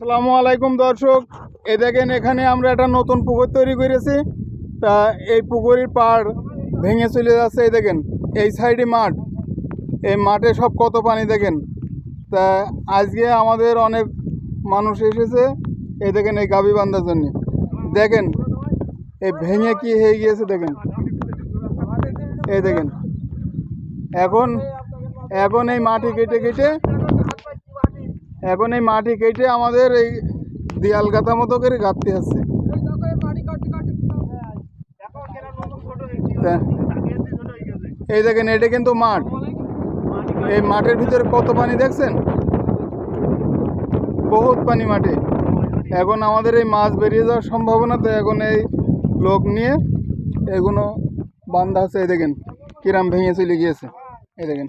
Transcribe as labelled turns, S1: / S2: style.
S1: আসসালামু আলাইকুম দর্শক। এ দেখেন, এখানে আমরা একটা নতুন পুকুর তৈরি করেছি। তা এই পুকুরের পাড় ভেঙে চলে যাচ্ছে, এই দেখেন, এই সাইডে মাঠ। এই মাঠে সব কত পানি, দেখেন। তা আজকে আমাদের অনেক মানুষ এসেছে, এই দেখেন, এই গাভী বান্ধার জন্য। দেখেন, এই ভেঙে কি হয়ে গিয়েছে, দেখেন। এই দেখেন, এখন এখন এই মাটি কেটে কেটে এখন এই মাটি কেটে আমাদের এই দেয়াল গাঁথা মতো করে গাঁথতে আসছে এই দেখেন, এটা কিন্তু মাঠ। এই মাঠের ভিতরে কত পানি দেখছেন? বহুত পানি মাঠে। এখন আমাদের এই মাছ বেরিয়ে যাওয়ার সম্ভাবনা তো এখন এই লোক নিয়ে এগুলো বান্ধা আছে, এই দেখেন, কিরাম ভেঙে চলে গিয়েছে। এই দেখেন।